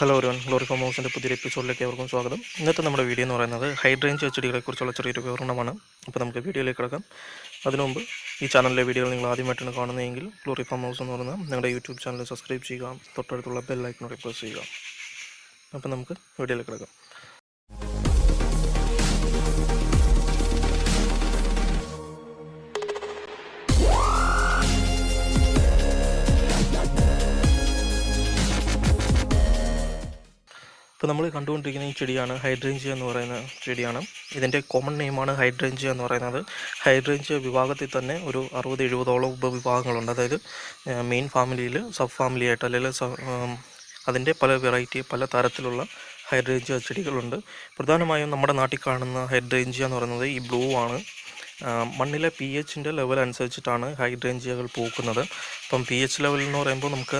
Hello ഒരു glory form ഹൗസിന്റെ പുതിയൊരു എപ്പിസോഡിലേക്ക് അവർക്കും സ്വാഗതം. ഇന്നത്തെ നമ്മുടെ വീഡിയോ എന്ന് പറയുന്നത് ഹൈഡ്രേഞ്ച് ചെടികളെ കുറിച്ചുള്ള ചെറിയൊരു വിവരണമാണ്. അപ്പോൾ നമുക്ക് വീഡിയോയിലേക്ക് കിടക്കാം. അതിനു മുമ്പ് ഈ ചാനലിലെ വീഡിയോകൾ നിങ്ങൾ ആദ്യമായിട്ടാണ് കാണുന്നതെങ്കിൽ ഗ്ലോറി ഫോം ഹൗസ് എന്ന് പറയുന്നത് നിങ്ങളുടെ യൂട്യൂബ് ചാനൽ സബ്സ്ക്രൈബ് ചെയ്യുക തൊട്ടടുത്തുള്ള ഐക്കൺ പ്രസ് ചെയ്യുക. അപ്പോൾ നമുക്ക് വീഡിയോയിലേക്ക് കിടക്കാം. ഇപ്പോൾ നമ്മൾ കണ്ടുകൊണ്ടിരിക്കുന്ന ഈ ചെടിയാണ് ഹൈഡ്രേഞ്ചിയ എന്ന് പറയുന്ന ചെടിയാണ്. ഇതിന്റെ കോമൺ നെയിമാണ് ഹൈഡ്രേഞ്ചിയ എന്ന് പറയുന്നത്. ഹൈഡ്രേഞ്ചിയ വിഭാഗത്തിൽ തന്നെ ഒരു അറുപത് എഴുപതോളം ഉപവിഭാഗങ്ങളുണ്ട്. അതായത് മെയിൻ ഫാമിലിയിൽ സബ് ഫാമിലി ആയിട്ട് അല്ലെങ്കിൽ അതിന്റെ പല വെറൈറ്റി പല തരത്തിലുള്ള ഹൈഡ്രേഞ്ചിയ ചെടികളുണ്ട്. പ്രധാനമായും നമ്മുടെ നാട്ടിൽ കാണുന്ന ഹൈഡ്രേഞ്ചിയ എന്ന് പറയുന്നത് ഈ ബ്ലൂ ആണ്. മണ്ണിലെ പി എച്ചിന്റെ ലെവൽ അനുസരിച്ചിട്ടാണ് ഹൈഡ്രേഞ്ചിയകൾ പൂക്കുന്നത്. ഇപ്പം പി എച്ച് ലെവൽ എന്ന് പറയുമ്പോൾ നമുക്ക്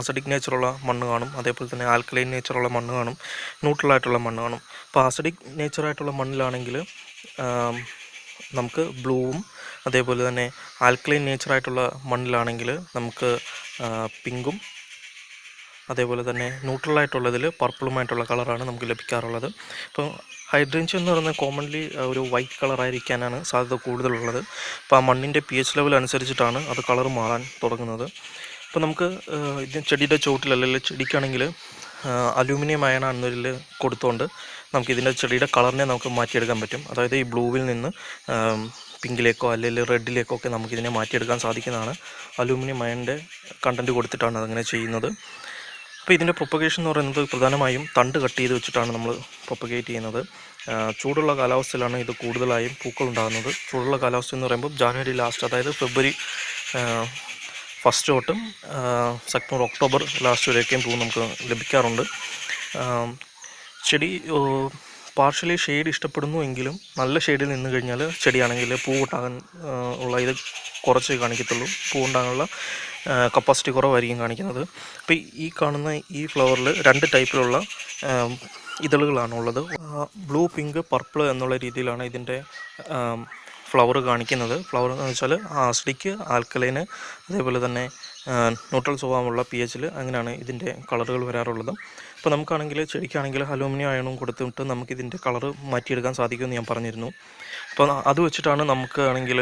അസഡിക് നേച്ചറുള്ള മണ്ണ് കാണും. അതേപോലെ തന്നെ ആൽക്കലൈൻ നേച്ചറുള്ള മണ്ണ് കാണും. ന്യൂട്രലായിട്ടുള്ള മണ്ണ് കാണും. അപ്പോൾ അസഡിക് നേച്ചറായിട്ടുള്ള മണ്ണിലാണെങ്കിൽ നമുക്ക് ബ്ലൂവും അതേപോലെ തന്നെ ആൽക്കലൈൻ നേച്ചറായിട്ടുള്ള മണ്ണിലാണെങ്കിൽ നമുക്ക് പിങ്കും അതേപോലെ തന്നെ ന്യൂട്രലായിട്ടുള്ളതിൽ പർപ്പിളുമായിട്ടുള്ള കളറാണ് നമുക്ക് ലഭിക്കാറുള്ളത്. ഇപ്പോൾ ഹൈഡ്രേഞ്ച് എന്ന് പറയുന്നത് കോമൺലി ഒരു വൈറ്റ് കളറായിരിക്കാനാണ് സാധ്യത കൂടുതലുള്ളത്. അപ്പോൾ ആ മണ്ണിന്റെ പി എച്ച് ലെവൽ അനുസരിച്ചിട്ടാണ് അത് കളർ മാറാൻ തുടങ്ങുന്നത്. അപ്പോൾ നമുക്ക് ഇതിന് ചെടിയുടെ ചുവട്ടിൽ അല്ലെങ്കിൽ ചെടിക്കാണെങ്കിൽ അലൂമിനിയം അയൺ എന്നതിൽ കൊടുത്തുകൊണ്ട് നമുക്ക് ഇതിന്റെ ചെടിയുടെ കളറിനെ നമുക്ക് മാറ്റിയെടുക്കാൻ പറ്റും. അതായത് ഈ ബ്ലൂവിൽ നിന്ന് പിങ്കിലേക്കോ അല്ലെങ്കിൽ റെഡിലേക്കോ ഒക്കെ നമുക്കിതിനെ മാറ്റിയെടുക്കാൻ സാധിക്കുന്നതാണ്. അലൂമിനിയം അയണിന്റെ കണ്ടന്റ് കൊടുത്തിട്ടാണ് അതങ്ങനെ ചെയ്യുന്നത്. അപ്പോൾ ഇതിന്റെ പ്രൊപ്പഗേഷൻ എന്ന് പറയുന്നത് പ്രധാനമായും തണ്ട് കട്ട് ചെയ്ത് വെച്ചിട്ടാണ് നമ്മൾ പ്രൊപ്പഗേറ്റ് ചെയ്യുന്നത്. ചൂടുള്ള കാലാവസ്ഥയിലാണ് ഇത് കൂടുതലായും പൂക്കൾ ഉണ്ടാകുന്നത്. ചൂടുള്ള കാലാവസ്ഥ എന്ന് പറയുമ്പോൾ ജാനുവരി ലാസ്റ്റ് അതായത് ഫെബ്രുവരി ഫസ്റ്റ് തൊട്ടും സെപ്റ്റംബർ ഒക്ടോബർ ലാസ്റ്റ് വരെയൊക്കെയും പൂ നമുക്ക് ലഭിക്കാറുണ്ട്. ചെടി പാർഷ്യലി ഷെയ്ഡ് ഇഷ്ടപ്പെടുന്നു എങ്കിലും നല്ല ഷെയ്ഡിൽ നിന്ന് കഴിഞ്ഞാൽ ചെടിയാണെങ്കിൽ പൂ ഉണ്ടാകാൻ ഉള്ള ഇത് കുറച്ച് കാണിക്കത്തുള്ളൂ. പൂ ഉണ്ടാകാനുള്ള കപ്പാസിറ്റി കുറവായിരിക്കും കാണിക്കുന്നത്. അപ്പോൾ ഈ കാണുന്ന ഈ ഫ്ലവറിൽ രണ്ട് ടൈപ്പിലുള്ള ഇതളുകളാണുള്ളത്. ബ്ലൂ പിങ്ക് പർപ്പിൾ എന്നുള്ള രീതിയിലാണ് ഇതിന്റെ ഫ്ലവർ കാണിക്കുന്നത്. ഫ്ലവർ എന്ന് വെച്ചാൽ ആസിഡിക്ക് ആൽക്കലൈന് അതേപോലെ തന്നെ ന്യൂട്രൽ സ്വഭാവമുള്ള പി എച്ചിൽ അങ്ങനെയാണ് ഇതിന്റെ കളറുകൾ വരാറുള്ളത്. അപ്പോൾ നമുക്കാണെങ്കിൽ ചെടിക്കാണെങ്കിൽ അലൂമിനിയം അയണും കൊടുത്തിട്ട് നമുക്ക് ഇതിന്റെ കളറ് മാറ്റിയെടുക്കാൻ സാധിക്കുമെന്ന് ഞാൻ പറഞ്ഞിരുന്നു. അപ്പോൾ അത് വെച്ചിട്ടാണ് നമുക്ക് ആണെങ്കിൽ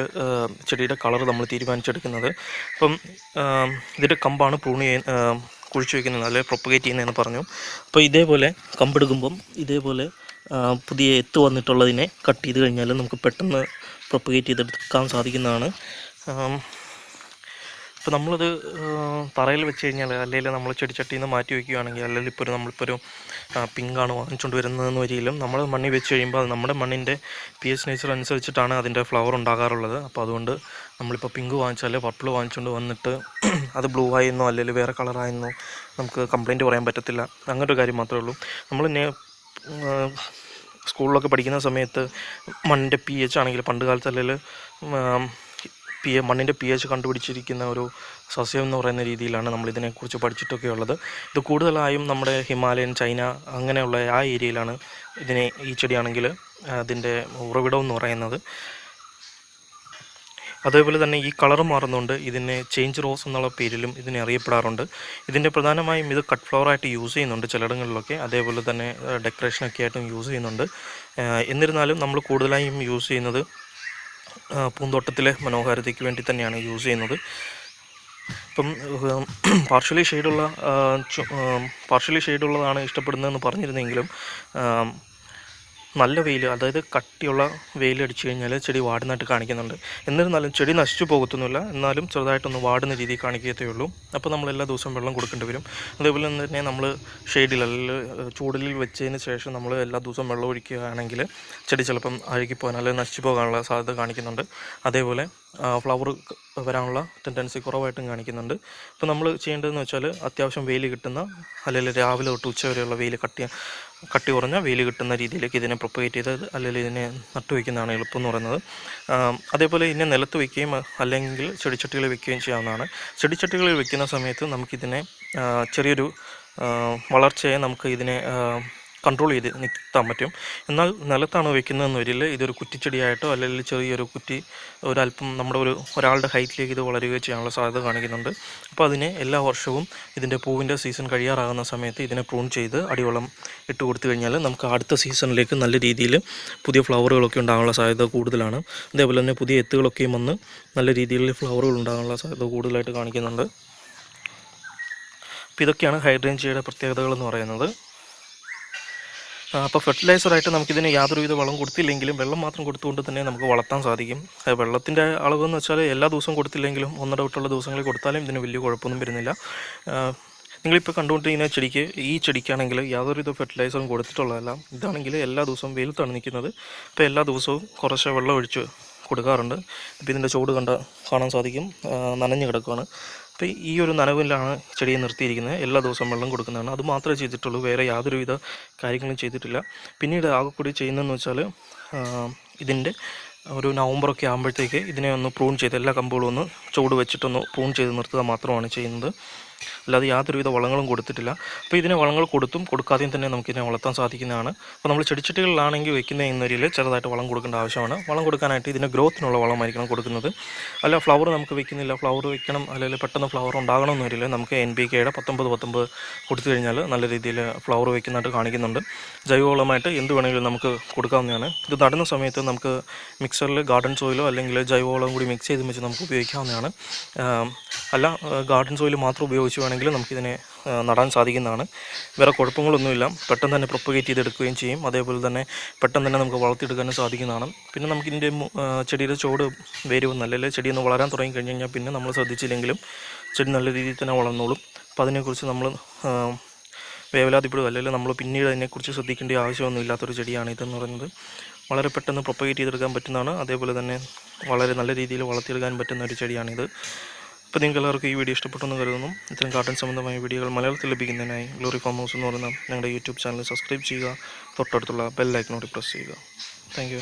ചെടിയുടെ കളർ നമ്മൾ തീരുമാനിച്ചെടുക്കുന്നത്. അപ്പം ഇതിന്റെ കമ്പാണ് ആ, കുഴിച്ചു വയ്ക്കുന്നത് അല്ലെങ്കിൽ പ്രൊപ്പഗേറ്റ് ചെയ്യുന്നതെന്ന് പറഞ്ഞു. അപ്പോൾ ഇതേപോലെ കമ്പെടുക്കുമ്പം ഇതേപോലെ പുതിയ എത്ത് വന്നിട്ടുള്ളതിനെ കട്ട് ചെയ്ത് കഴിഞ്ഞാൽ നമുക്ക് പെട്ടെന്ന് പ്രൊപ്പഗേറ്റ് ചെയ്തെടുക്കാൻ സാധിക്കുന്നതാണ്. ഇപ്പോൾ നമ്മളത് തറയിൽ വെച്ച് കഴിഞ്ഞാൽ അല്ലെങ്കിൽ നമ്മൾ ചെടിച്ചട്ടിയിൽ നിന്ന് മാറ്റി വയ്ക്കുകയാണെങ്കിൽ അല്ലെങ്കിൽ ഇപ്പോൾ ഒരു നമ്മളിപ്പോൾ ഒരു പിങ്കാണ് വാങ്ങിച്ചുകൊണ്ട് വരുന്നതെന്ന് വരിയിലും നമ്മൾ മണ്ണിൽ വെച്ച് കഴിയുമ്പോൾ അത് നമ്മുടെ മണ്ണിന്റെ പി എച്ച് നേച്ചർ അനുസരിച്ചിട്ടാണ് അതിന്റെ ഫ്ലവർ ഉണ്ടാകാറുള്ളത്. അപ്പോൾ അതുകൊണ്ട് നമ്മളിപ്പോൾ പിങ്ക് വാങ്ങിച്ചാൽ പർപ്പിൾ വാങ്ങിച്ചുകൊണ്ട് വന്നിട്ട് അത് ബ്ലൂ ആയിരുന്നോ അല്ലെങ്കിൽ വേറെ കളറായിരുന്നോ നമുക്ക് കംപ്ലയിന്റ് പറയാൻ പറ്റത്തില്ല. അങ്ങനൊരു കാര്യം മാത്രമേ ഉള്ളൂ. നമ്മൾ സ്കൂളിലൊക്കെ പഠിക്കുന്ന സമയത്ത് മണ്ണിന്റെ പി എച്ച് ആണെങ്കിൽ പണ്ട് കാലത്ത് അല്ലെങ്കിൽ പി മണ്ണിന്റെ പി എച്ച് കണ്ടുപിടിച്ചിരിക്കുന്ന ഒരു സസ്യം എന്ന് പറയുന്ന രീതിയിലാണ് നമ്മൾ ഇതിനെക്കുറിച്ച് പഠിച്ചിട്ടൊക്കെ ഉള്ളത്. ഇത് കൂടുതലായും നമ്മുടെ ഹിമാലയൻ ചൈന അങ്ങനെയുള്ള ആ ഏരിയയിലാണ് ഇതിനെ ഈ ചെടിയാണെങ്കിൽ അതിന്റെ ഉറവിടം എന്ന് പറയുന്നത്. അതേപോലെ തന്നെ ഈ കളർ മാറുന്നുണ്ട് ഇതിനെ ചേഞ്ച് റോസ് എന്നുള്ള പേരിലും ഇതിനെ അറിയപ്പെടാറുണ്ട്. ഇതിന്റെ പ്രധാനമായും ഇത് കട്ട് ഫ്ലവർ ആയിട്ട് യൂസ് ചെയ്യുന്നുണ്ട് ചിലയിടങ്ങളിലൊക്കെ. അതേപോലെ തന്നെ ഡെക്കറേഷനൊക്കെ ആയിട്ടും യൂസ് ചെയ്യുന്നുണ്ട്. എന്നിരുന്നാലും നമ്മൾ കൂടുതലായും യൂസ് ചെയ്യുന്നത് പൂന്തോട്ടത്തിലെ മനോഹാരിതയ്ക്ക് വേണ്ടി തന്നെയാണ് യൂസ് ചെയ്യുന്നത്. ഇപ്പം പാർഷ്യലി ഷെയ്ഡുള്ള പാർഷ്യലി ഷെയ്ഡുള്ളതാണ് ഇഷ്ടപ്പെടുന്നതെന്ന് പറഞ്ഞിരുന്നെങ്കിലും നല്ല വെയിൽ അതായത് കട്ടിയുള്ള വെയിൽ അടിച്ചു കഴിഞ്ഞാൽ ചെടി വാടുന്നതായിട്ട് കാണിക്കുന്നുണ്ട്. എന്നിരുന്നാലും ചെടി നശിച്ചു പോകത്തൊന്നുമില്ല. എന്നാലും ചെറുതായിട്ടൊന്ന് വാടുന്ന രീതിയിൽ കാണിക്കത്തേ ഉള്ളൂ. അപ്പോൾ നമ്മൾ എല്ലാ ദിവസവും വെള്ളം കൊടുക്കേണ്ടി വരും. അതേപോലെ തന്നെ നമ്മൾ ഷെയ്ഡിൽ അല്ലെങ്കിൽ ചൂടിൽ വെച്ചതിന് ശേഷം നമ്മൾ എല്ലാ ദിവസവും വെള്ളം ഒഴിക്കുകയാണെങ്കിൽ ചെടി ചിലപ്പം അഴുകിപ്പോകാൻ അല്ലെങ്കിൽ നശിച്ചു പോകാനുള്ള സാധ്യത കാണിക്കുന്നുണ്ട്. അതേപോലെ ഫ്ലവർ വരാനുള്ള ടെൻഡൻസി കുറവായിട്ടും കാണിക്കുന്നുണ്ട്. ഇപ്പോൾ നമ്മൾ ചെയ്യേണ്ടതെന്ന് വെച്ചാൽ അത്യാവശ്യം വെയിൽ കിട്ടുന്ന അല്ലെങ്കിൽ രാവിലെ തൊട്ട് ഉച്ച വരെയുള്ള വെയിൽ കട്ടി കട്ടി കുറഞ്ഞ വെയിൽ കിട്ടുന്ന രീതിയിലേക്ക് ഇതിനെ പ്രൊപ്പഗേറ്റ് ചെയ്ത് അല്ലെങ്കിൽ ഇതിനെ നട്ടു വയ്ക്കുന്നതാണ് എളുപ്പം എന്ന് പറയുന്നത്. അതേപോലെ ഇതിനെ നിലത്ത് വയ്ക്കുകയും അല്ലെങ്കിൽ ചെടിച്ചട്ടികളിൽ വെക്കുകയും ചെയ്യാവുന്നതാണ്. ചെടിച്ചട്ടികളിൽ വെക്കുന്ന സമയത്ത് നമുക്കിതിനെ ചെറിയൊരു വളർച്ചയെ നമുക്ക് ഇതിനെ കൺട്രോൾ ചെയ്ത് നിർത്താൻ പറ്റും. എന്നാൽ നിലത്താണ് വെക്കുന്നതെന്ന് വരില്ല. ഇതൊരു കുറ്റിച്ചെടിയായിട്ടോ അല്ലെങ്കിൽ ചെറിയൊരു കുറ്റി ഒരല്പം നമ്മുടെ ഒരു ഒരാളുടെ ഹൈറ്റിലേക്ക് ഇത് വളരുകയോ ചെയ്യാനുള്ള സാധ്യത കാണിക്കുന്നുണ്ട്. അപ്പോൾ അതിനെ എല്ലാ വർഷവും ഇതിന്റെ പൂവിന്റെ സീസൺ കഴിയാറാകുന്ന സമയത്ത് ഇതിനെ പ്രൂൺ ചെയ്ത് അടിവളം ഇട്ട് കൊടുത്തു കഴിഞ്ഞാൽ നമുക്ക് അടുത്ത സീസണിലേക്ക് നല്ല രീതിയിൽ പുതിയ ഫ്ലവറുകളൊക്കെ ഉണ്ടാകാനുള്ള സാധ്യത കൂടുതലാണ്. അതേപോലെ തന്നെ പുതിയ എത്തുകളൊക്കെയും വന്ന് നല്ല രീതിയിൽ ഫ്ലവറുകൾ ഉണ്ടാകാനുള്ള സാധ്യത കൂടുതലായിട്ട് കാണിക്കുന്നുണ്ട്. അപ്പോൾ ഇതൊക്കെയാണ് ഹൈഡ്രേഞ്ചിയുടെ പ്രത്യേകതകൾ എന്ന് പറയുന്നത്. അപ്പോൾ ഫെർട്ടിലൈസറായിട്ട് നമുക്കിതിന് യാതൊരുവിധ വളം കൊടുത്തില്ലെങ്കിലും വെള്ളം മാത്രം കൊടുത്തുകൊണ്ട് തന്നെ നമുക്ക് വളർത്താൻ സാധിക്കും. വെള്ളത്തിന്റെ അളവെന്ന് വെച്ചാൽ എല്ലാ ദിവസവും കൊടുത്തില്ലെങ്കിലും ഒന്നിടവിട്ടുള്ള ദിവസങ്ങളിൽ കൊടുത്താലും ഇതിന് വലിയ കുഴപ്പമൊന്നും വരുന്നില്ല. നിങ്ങളിപ്പോൾ കണ്ടുകൊണ്ടിരിക്കുന്ന ചെടിക്ക് ഈ ചെടിക്കാണെങ്കിൽ യാതൊരുവിധ ഫെർട്ടിലൈസറും കൊടുത്തിട്ടുള്ളതല്ല. ഇതാണെങ്കിൽ എല്ലാ ദിവസവും വെയിലത്താണ് നിൽക്കുന്നത്. അപ്പോൾ എല്ലാ ദിവസവും കുറച്ച് വെള്ളം ഒഴിച്ച് കൊടുക്കാറുണ്ട്. ഇപ്പോൾ ഇതിന്റെ ചൂട് കണ്ട കാണാൻ സാധിക്കും. നനഞ്ഞ് കിടക്കുകയാണ് അപ്പോൾ ഈ ഒരു നനവിലാണ് ചെടിയെ നിർത്തിയിരിക്കുന്നത്. എല്ലാ ദിവസവും വെള്ളം കൊടുക്കുന്നതാണ്. അത് മാത്രമേ ചെയ്തിട്ടുള്ളൂ. വേറെ യാതൊരുവിധ കാര്യങ്ങളും ചെയ്തിട്ടില്ല. പിന്നീട് ആകെ കൂടി ചെയ്യുന്നതെന്ന് വെച്ചാൽ ഇതിന്റെ ഒരു നവംബറൊക്കെ ആകുമ്പോഴത്തേക്ക് ഇതിനെ ഒന്ന് പ്രൂൺ ചെയ്ത് എല്ലാ കമ്പുകളും ഒന്ന് ചൂട് വെച്ചിട്ടൊന്ന് പ്രൂൺ ചെയ്ത് നിർത്തുക മാത്രമാണ് ചെയ്യുന്നത്. അല്ലാതെ യാതൊരുവിധ വളങ്ങളും കൊടുത്തിട്ടില്ല. അപ്പോൾ ഇതിന് വളങ്ങൾ കൊടുത്തും കൊടുക്കാതെയും തന്നെ നമുക്കിതിനെ വളർത്താൻ സാധിക്കുന്നതാണ്. അപ്പോൾ നമ്മൾ ചെടിച്ചട്ടികളിലാണെങ്കിൽ വെക്കുന്ന എന്നൊരു ചെറുതായിട്ട് വളം കൊടുക്കേണ്ട ആവശ്യമാണ്. വളം കൊടുക്കാനായിട്ട് ഇതിന് ഗ്രോത്തിനുള്ള വളമായിരിക്കണം കൊടുക്കുന്നത്. അല്ല ഫ്ലവർ നമുക്ക് വെക്കുന്നില്ല. ഫ്ലവർ വെക്കണം അല്ലെങ്കിൽ പെട്ടെന്ന് ഫ്ലവർ ഉണ്ടാകണം എന്നൊരു നമുക്ക് എൻ പി കെയുടെ പത്തൊമ്പത് പത്തൊമ്പത് കൊടുത്തു കഴിഞ്ഞാൽ നല്ല രീതിയിൽ ഫ്ലവർ വെക്കുന്നതായിട്ട് കാണിക്കുന്നുണ്ട്. ജൈവവളമായിട്ട് എന്ത് വേണമെങ്കിലും നമുക്ക് കൊടുക്കാവുന്നതാണ്. ഇത് നടുന്ന സമയത്ത് നമുക്ക് മിക്സറിൽ ഗാർഡൻ സോയിലോ അല്ലെങ്കിൽ ജൈവവളം കൂടി മിക്സ് ചെയ്ത് വെച്ച് നമുക്ക് ഉപയോഗിക്കാവുന്നതാണ്. അല്ല ഗാർഡൻ സോയിൽ മാത്രം ഉപയോഗിച്ച് വേണമെങ്കിൽ നമുക്കിതിനെ നടാൻ സാധിക്കുന്നതാണ്. വേറെ കുഴപ്പങ്ങളൊന്നുമില്ല. പെട്ടെന്ന് തന്നെ പ്രൊപ്പഗേറ്റ് ചെയ്തെടുക്കുകയും ചെയ്യും. അതേപോലെ തന്നെ പെട്ടെന്ന് തന്നെ നമുക്ക് വളർത്തിയെടുക്കാനും സാധിക്കുന്നതാണ്. പിന്നെ നമുക്കിതിന്റെ ചെടിയുടെ ചോട് വേര് വന്ന് അല്ലെങ്കിൽ ചെടിയൊന്ന് വളരാൻ തുടങ്ങി കഴിഞ്ഞ് കഴിഞ്ഞാൽ പിന്നെ നമ്മൾ ശ്രദ്ധിച്ചില്ലെങ്കിലും ചെടി നല്ല രീതിയിൽ തന്നെ വളർന്നോളും. അപ്പോൾ അതിനെക്കുറിച്ച് നമ്മൾ വേവലാതിപ്പെടും അല്ലെങ്കിൽ നമ്മൾ പിന്നീട് അതിനെക്കുറിച്ച് ശ്രദ്ധിക്കേണ്ട ആവശ്യമൊന്നും ഇല്ലാത്തൊരു ചെടിയാണ് ഇതെന്ന് പറയുന്നത്. വളരെ പെട്ടെന്ന് പ്രൊപ്പഗേറ്റ് ചെയ്തെടുക്കാൻ പറ്റുന്നതാണ്. അതേപോലെ തന്നെ വളരെ നല്ല രീതിയിൽ വളർത്തിയെടുക്കാൻ പറ്റുന്ന ഒരു ചെടിയാണിത്. അപ്പോൾ നിങ്ങൾക്ക് എല്ലാവർക്കും ഈ വീഡിയോ ഇഷ്ടപ്പെട്ടെന്ന് കരുതുന്നു. ഇത്തരം കാർട്ടൺ സംബന്ധമായ വീഡിയോകൾ മലയാളത്തിൽ ലഭിക്കുന്നതിനായി ഗ്ലോറി ഫാം ഹൗസ് എന്ന് പറയുന്ന ഞങ്ങളുടെ യൂട്യൂബ് ചാനൽ സബ്സ്ക്രൈബ് ചെയ്യുക. തൊട്ടടുത്തുള്ള ബെല്ലൈക്കനോട് പ്രസ് ചെയ്യുക. താങ്ക്